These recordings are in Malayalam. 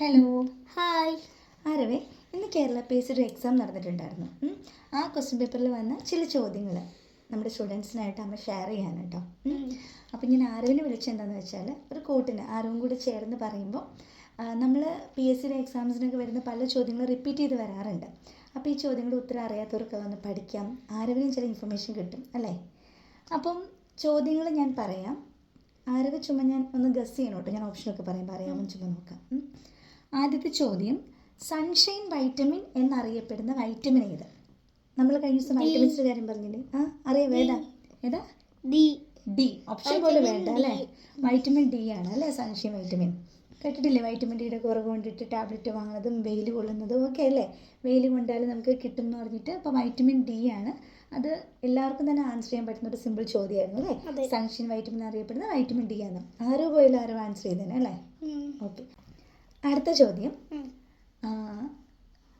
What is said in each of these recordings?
ഹലോ. ഹായ്. ആരവേ ഇന്ന് കേരള പേസ് ഒരു എക്സാം നടന്നിട്ടുണ്ടായിരുന്നു. ആ ക്വസ്റ്റ്യൻ പേപ്പറിൽ വന്ന ചില ചോദ്യങ്ങൾ നമ്മുടെ സ്റ്റുഡൻസിനായിട്ട് അമ്മ ഷെയർ ചെയ്യാൻ കേട്ടോ. അപ്പം ഞാൻ ആരവിനെ വിളിച്ചെന്താണെന്ന് വെച്ചാൽ ഒരു കൂട്ടിന് ആരവും കൂടി ചേർന്ന് പറയുമ്പോൾ നമ്മൾ പി എസ് സിയുടെ എക്സാംസിനൊക്കെ വരുന്ന പല ചോദ്യങ്ങളും റിപ്പീറ്റ് ചെയ്ത് വരാറുണ്ട്. അപ്പോൾ ഈ ചോദ്യങ്ങളുടെ ഉത്തരം അറിയാത്തവർക്ക് ഒന്ന് പഠിക്കാം. ആരവിനും ചില ഇൻഫർമേഷൻ കിട്ടും അല്ലേ? അപ്പം ചോദ്യങ്ങൾ ഞാൻ പറയാം. ആരവ് ചുമ ഞാൻ ഒന്ന് ഗസ് ചെയ്യണം കേട്ടോ. ഞാൻ ഓപ്ഷനൊക്കെ പറയാം. പറയാമോ? ചുമ്മാ നോക്കാം. ആദ്യത്തെ ചോദ്യം സൺഷൈൻ വൈറ്റമിൻ എന്നറിയപ്പെടുന്ന വൈറ്റമിൻ ഏത്? നമ്മൾ കഴിഞ്ഞ ദിവസം വൈറ്റമിൻസിന്റെ കാര്യം പറഞ്ഞില്ലേ? ആ അറിയാം ഏതാ? ഏതാ? ഡി ഡി ഓപ്ഷൻ പോലെ വേണ്ട അല്ലേ? വൈറ്റമിൻ ഡി ആണ് അല്ലേ സൺഷൈൻ വൈറ്റമിൻ കേട്ടിട്ടില്ലേ? വൈറ്റമിൻ ഡിയുടെ കുറവ് കൊണ്ടിട്ട് ടാബ്ലറ്റ് വാങ്ങുന്നതും വെയിൽ കൊള്ളുന്നതും ഒക്കെ അല്ലേ? വെയിൽ കൊണ്ടാൽ നമുക്ക് കിട്ടും എന്ന് പറഞ്ഞിട്ട് അപ്പോൾ വൈറ്റമിൻ ഡി ആണ്. അത് എല്ലാവർക്കും തന്നെ ആൻസർ ചെയ്യാൻ പറ്റുന്ന ഒരു സിമ്പിൾ ചോദ്യമായിരുന്നു അല്ലേ? സൺഷൈൻ വൈറ്റമിൻ അറിയപ്പെടുന്ന വൈറ്റമിൻ ഡി ആണ്. ആരോ പോയാലും ആരോ ആൻസർ ചെയ്തേനെ അല്ലേ? ഓക്കെ അടുത്ത ചോദ്യം.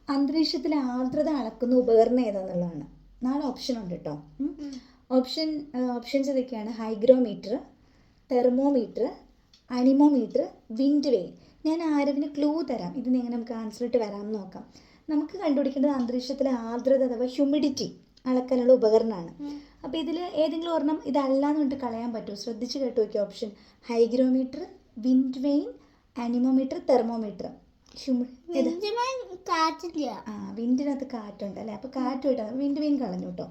അന്തരീക്ഷത്തിലെ ആർദ്രത അളക്കുന്ന ഉപകരണം ഏതാന്നുള്ളതാണ്. നാല് ഓപ്ഷൻ ഉണ്ട് കേട്ടോ ഓപ്ഷൻ ഓപ്ഷൻസ് ഇതൊക്കെയാണ് hygrometer thermometer anemometer wind vane ഞാൻ ആരവിന് ക്ലൂ തരാം. ഇതിന് എങ്ങനെ നമുക്ക് ആൻസർ ഇട്ട് വരാമെന്ന് നോക്കാം. നമുക്ക് കണ്ടുപിടിക്കേണ്ടത് അന്തരീക്ഷത്തിലെ ആർദ്രത അഥവാ ഹ്യൂമിഡിറ്റി അളക്കാനുള്ള ഉപകരണമാണ്. അപ്പോൾ ഇതിൽ ഏതെങ്കിലും ഒരെണ്ണം ഇതല്ലാന്ന് പറഞ്ഞിട്ട് കളയാൻ പറ്റുമോ? ശ്രദ്ധിച്ച് കേട്ടു നോക്കിയ option hygrometer wind vane anemometer thermometer. ആ വിൻഡിനകത്ത് കാറ്റുണ്ട് അല്ലേ അപ്പോൾ കാറ്റ് വിട്ടാൽ വിൻഡ് വെയിൻ കളഞ്ഞു കേട്ടോ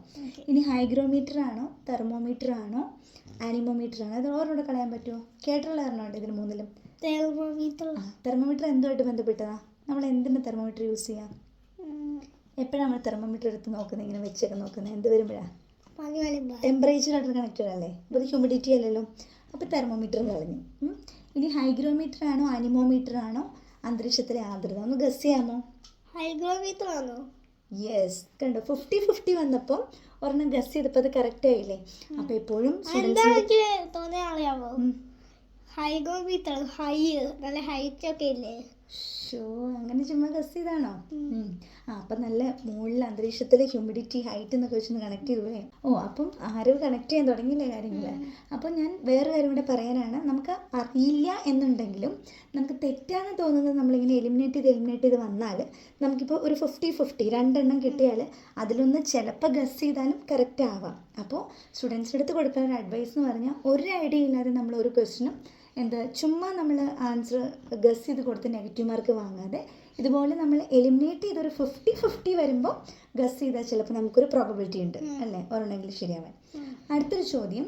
ഇനി ഹൈഗ്രോമീറ്റർ ആണോ തെർമോമീറ്റർ ആണോ ആനിമോമീറ്റർ ആണോ അത് ഓരോടെ കളയാൻ പറ്റുമോ കേട്ടുള്ള കാരണമുണ്ട് ഇതിന് മൂന്നിലും. തെർമോമീറ്റർ. തെർമോമീറ്റർ എന്തുമായിട്ട് ബന്ധപ്പെട്ടതാ? നമ്മൾ എന്തിന് തെർമോമീറ്റർ യൂസ് ചെയ്യാം? എപ്പോഴാണ് നമ്മൾ തെർമോമീറ്റർ എടുത്ത് നോക്കുന്നത് ഇങ്ങനെ വെച്ചൊക്കെ നോക്കുന്നത് എന്ത് വരുമ്പോഴാണ് ടെമ്പറേച്ചറായിട്ട് കണക്റ്റഡ് അല്ലേ അപ്പോൾ അത് ഹ്യൂമിഡിറ്റി അല്ലല്ലോ. അപ്പോൾ തെർമോമീറ്റർ കളഞ്ഞു. ഇനി ഹൈഗ്രോമീറ്റർ ആണോ അനിമോമീറ്റർ ആണോ അന്തരീക്ഷത്തിലെ ആർദ്രത? ഒന്ന് ഗസ് ചെയ്യാമോ? ഹൈഗ്രോമീറ്റർ ആണോ യെസ് കണ്ടോ? ഫിഫ്റ്റി ഫിഫ്റ്റി വന്നപ്പോൾ ഒരെണ്ണം ഗസ് ചെയ്തപ്പോൾ അത് കറക്റ്റ് ആയില്ലേ? അപ്പോൾ എപ്പോഴും തോന്നിയ അറിയാമോ ഹൈഗ്രോമീറ്റർ ഹൈ നല്ല ഹൈറ്റ് ഒക്കെ ഇല്ലേ? ഷോ അങ്ങനെ ചുമ്മാ ഗസ് ചെയ്താണോ. ആ അപ്പം നല്ല മുകളിൽ അന്തരീക്ഷത്തിലെ ഹ്യൂമിഡിറ്റി ഹൈറ്റ് എന്നൊക്കെ വെച്ചൊന്ന് കണക്ട് ചെയ്തൂലേ ഓ അപ്പം ആരും കണക്ട് ചെയ്യാൻ തുടങ്ങിയില്ലേ കാര്യങ്ങൾ അപ്പോൾ ഞാൻ വേറെ കാര്യം കൂടെ പറയാനാണ്. നമുക്ക് അറിയില്ല എന്നുണ്ടെങ്കിലും നമുക്ക് തെറ്റാന്ന് തോന്നുന്നത് നമ്മളിങ്ങനെ എലിമിനേറ്റ് ചെയ്ത് എലിമിനേറ്റ് ചെയ്ത് വന്നാൽ നമുക്കിപ്പോൾ ഒരു ഫിഫ്റ്റി ഫിഫ്റ്റി രണ്ടെണ്ണം കിട്ടിയാൽ അതിലൊന്ന് ചിലപ്പോൾ ഗസ് ചെയ്താലും കറക്റ്റ് ആവാം. അപ്പോൾ സ്റ്റുഡൻസിന്റെ അടുത്ത് കൊടുക്കുന്ന ഒരു അഡ്വൈസ് എന്ന് പറഞ്ഞാൽ ഒരു ഐഡിയ ഇല്ലാതെ നമ്മൾ ഒരു ക്വസ്റ്റിനും എന്താ ചുമ്മാ നമ്മൾ ആൻസർ ഗസ് ചെയ്ത് കൊടുത്ത് നെഗറ്റീവ് മാർക്ക് വാങ്ങാതെ ഇതുപോലെ നമ്മൾ എലിമിനേറ്റ് ചെയ്തൊരു ഫിഫ്റ്റി ഫിഫ്റ്റി വരുമ്പോൾ ഗസ് ചെയ്താൽ ചിലപ്പോൾ നമുക്കൊരു പ്രോബബിലിറ്റി ഉണ്ട് അല്ലേ? ഒരെണ്ണമെങ്കിലും ശരിയാവാൻ. അടുത്തൊരു ചോദ്യം.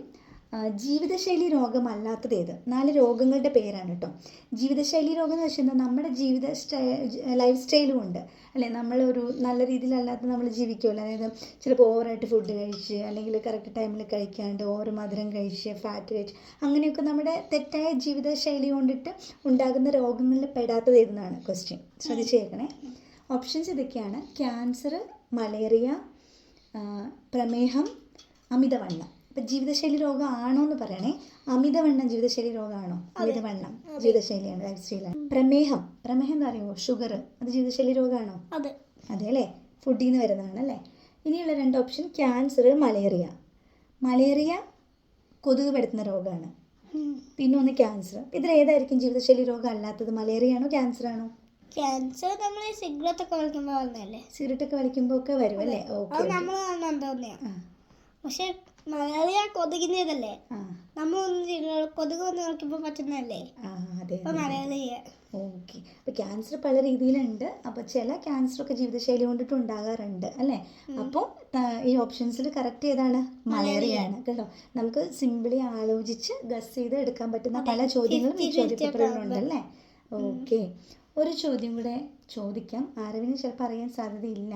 ജീവിതശൈലി രോഗമല്ലാത്തത് ഏത് നാല് രോഗങ്ങളുടെ പേരാണ് കേട്ടോ ജീവിതശൈലി രോഗം എന്ന് വെച്ചാൽ നമ്മുടെ ജീവിത ലൈഫ് സ്റ്റൈലും ഉണ്ട്. അല്ലേ നമ്മളൊരു നല്ല രീതിയിലല്ലാത്ത നമ്മൾ ജീവിക്കുമല്ലോ അതായത് ചിലപ്പോൾ ഓവറായിട്ട് ഫുഡ് കഴിച്ച് അല്ലെങ്കിൽ കറക്റ്റ് ടൈമിൽ കഴിക്കാണ്ട് ഓവർ മധുരം കഴിച്ച് ഫാറ്റ് കഴിച്ച് അങ്ങനെയൊക്കെ നമ്മുടെ തെറ്റായ ജീവിതശൈലി കൊണ്ടിട്ട് ഉണ്ടാകുന്ന രോഗങ്ങളിൽ പെടാത്തത് ഏതെന്നാണ് ക്വസ്റ്റ്യൻ ശ്രദ്ധിച്ചേക്കണേ. ഓപ്ഷൻസ് ഇതൊക്കെയാണ്. ക്യാൻസർ മലേറിയ പ്രമേഹം അമിതവണ്ണം. ഇപ്പം ജീവിതശൈലി രോഗമാണോ എന്ന് പറയണേ. അമിതവണ്ണം ജീവിതശൈലി രോഗമാണോ? അമിതവണ്ണം ജീവിതശൈലിയാണ് ലൈഫ് സ്റ്റൈലാണ് പ്രമേഹം. പ്രമേഹം എന്താ അറിയുമോ? ഷുഗർ അത് ജീവിതശൈലി രോഗമാണോ? അതെ. അതെ അല്ലേ ഫുഡിൽ നിന്ന് വരുന്നതാണ് അല്ലേ ഇനിയുള്ള രണ്ട് ഓപ്ഷൻ ക്യാൻസർ മലേറിയ മലേറിയ കൊതുക് പെടുത്തുന്ന രോഗമാണ്. പിന്നെ ഒന്ന് ക്യാൻസർ ഇതിൽ ഏതായിരിക്കും ജീവിതശൈലി രോഗം അല്ലാത്തത്? മലേറിയ ആണോ ക്യാൻസർ ആണോ? ക്യാൻസർ നമ്മൾ സിഗരറ്റ് ഒക്കെ വലിക്കുമ്പോൾ വന്നല്ലേ സിഗരറ്റ് ഒക്കെ വലിക്കുമ്പോൾ ഒക്കെ വരും അല്ലേ? ഓക്കെ നമ്മൾ തോന്നിയ പക്ഷെ മലയാളിയ കൊതുകിന്റെതല്ലേ ആ. നമ്മൾ ഒന്ന് ചെയ്യണ- കൊതുക് ഒന്ന് കളിക്കുമ്പോൾ പറ്റുന്നല്ലേ മലയാളിയ ഓക്കെ. അപ്പോൾ ക്യാൻസർ പല രീതിയിലുണ്ട്. അപ്പോൾ ചില ക്യാൻസർ ഒക്കെ ജീവിതശൈലി കൊണ്ടിട്ട് ഉണ്ടാകാറുണ്ട് അല്ലേ? അപ്പോൾ ഈ ഓപ്ഷൻസിൽ കറക്റ്റ് ഏതാണ്? മലേറിയ ആണ്. കേട്ടോ. നമുക്ക് സിമ്പിളി ആലോചിച്ച് ഗസ് ചെയ്ത് എടുക്കാൻ പറ്റുന്ന പല ചോദ്യങ്ങളും ഈ 50-50 ചോദ്യപേപ്പറുകളുണ്ട് അല്ലേ? ഓക്കെ. ഒരു ചോദ്യം കൂടെ ചോദിക്കാം. ആരവിന് ചിലപ്പോൾ അറിയാൻ സാധ്യതയില്ല.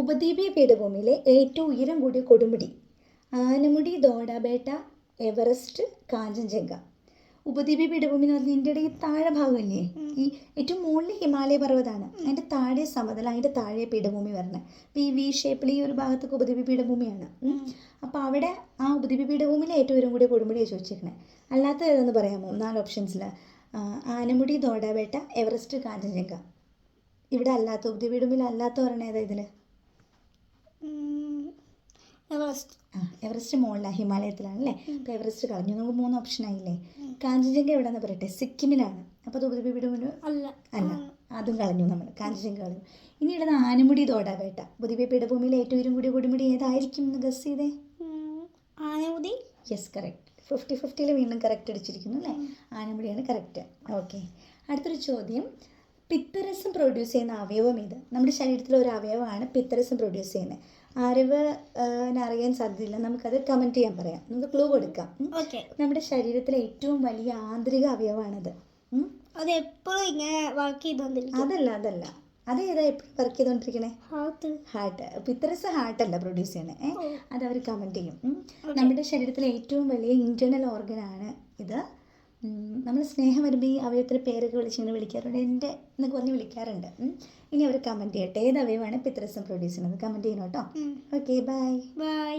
ഉപദ്വീപീയ പീഠഭൂമിയിലെ ഏറ്റവും ഉയരം കൂടിയ കൊടുമുടി ആനമുടി ദോഡാബേട്ട എവറസ്റ്റ് കാഞ്ചൻജംഗ. ഉപദ്വീപീയ പീഠഭൂമി എന്ന് പറഞ്ഞാൽ ഇന്ത്യയുടെ ഈ താഴെ ഭാഗമല്ലേ? ഈ ഏറ്റവും മുകളിൽ ഹിമാലയ പർവതമാണ്. അതിന്റെ താഴെ സമതല അതിന്റെ താഴെ പീഠഭൂമി വരണം അപ്പോൾ ഈ വി ഷേപ്പിൽ ഈ ഒരു ഭാഗത്തൊക്കെ ഉപദ്വീപീയ പീഠഭൂമിയാണ്. അപ്പോൾ അവിടെ ആ ഉപദ്വീപീയ പീഠഭൂമിയിലെ ഏറ്റവും ഉയരം കൂടിയ കൊടുമുടിയാണ് ചോദിച്ചിരിക്കുന്നത് അല്ലാത്ത ഏതെന്ന് പറയാമോ? നാല് ഓപ്ഷൻസിൽ ആനമുടി ദോഡാബേട്ട എവറസ്റ്റ് കാഞ്ചൻജംഗ. ഇവിടെ അല്ലാത്ത ഉപദ്വീപീയ പീഠഭൂമിയിൽ അല്ലാത്ത പറഞ്ഞ ഏതാ ഇതിൽ എവറസ്റ്റ്. ആ എവറസ്റ്റ് മുകളിലാണ് ഹിമാലയത്തിലാണ് അല്ലേ അപ്പോൾ എവറസ്റ്റ് കളഞ്ഞു. നമുക്ക് മൂന്ന് ഓപ്ഷൻ ആയില്ലേ? കാഞ്ചൻജംഗ എവിടെയെന്ന് പറയട്ടെ? സിക്കിമിലാണ്. അപ്പോൾ അത് ബുദ്ധിപീഠമുന് അല്ല. അല്ല. അതും കളഞ്ഞു നമ്മൾ കാഞ്ചിജംഗ കളഞ്ഞു. ഇനി ഇനിയുള്ളത് ആനമുടി തോടാവേട്ട ബുദ്ധിപേ പീഠഭൂമിയിലെ ഏറ്റവും ഉയരം കൂടിയ കൊടുമുടി ഏതായിരിക്കും എന്ന് ഗസ് ചെയ്തേ? ആനമുടി? യെസ് കറക്റ്റ് ഫിഫ്റ്റി ഫിഫ്റ്റിയിൽ വീണ്ടും കറക്റ്റ് അടിച്ചിരിക്കുന്നു അല്ലേ? ആനമുടിയാണ് കറക്റ്റ് ഓക്കെ അടുത്തൊരു ചോദ്യം. പിത്തരസം പ്രൊഡ്യൂസ് ചെയ്യുന്ന അവയവം ഇത്. നമ്മുടെ ശരീരത്തിലെ ഒരു അവയവമാണ് പിത്തരസം പ്രൊഡ്യൂസ് ചെയ്യുന്നത്. അറിവ് അറിയാൻ സാധ്യതയില്ല. നമുക്കത് കമന്റ് ചെയ്യാൻ പറയാം. നമുക്ക് ക്ലൂ കൊടുക്കാം. നമ്മുടെ ശരീരത്തിലെ ഏറ്റവും വലിയ ആന്തരിക അവയവമാണത്. അത് എപ്പോഴും ഇങ്ങനെ വർക്ക് ചെയ്തോണ്ടിരിക്കും. അതല്ല അതല്ല. അത് ഏതാ എപ്പോഴും വർക്ക് ചെയ്തുകൊണ്ടിരിക്കണേ ഹാർട്ട് ഹാർട്ട് പിത്തരസ് ഹാർട്ടല്ല പ്രൊഡ്യൂസ് ചെയ്യണേ അത് അവർ കമന്റ് ചെയ്യും. നമ്മുടെ ശരീരത്തിലെ ഏറ്റവും വലിയ ഇന്റേർണൽ ഓർഗനാണ് ഇത്. നമ്മൾ സ്നേഹം വരുമ്പോൾ ഈ അവയവത്തിന്റെ പേരൊക്കെ വിളിച്ചിങ്ങനെ വിളിക്കാറുണ്ട്. എന്റെ എന്നൊക്കെ പറഞ്ഞ് വിളിക്കാറുണ്ട്. ഇനി അവർ കമന്റ് ചെയ്യട്ടെ. ഏത് അവയവമാണ് പിത്രസം പ്രൊഡ്യൂസ് ചെയ്യുന്നത്? കമന്റ് ചെയ്യണം കേട്ടോ ഓക്കെ ബൈ ബൈ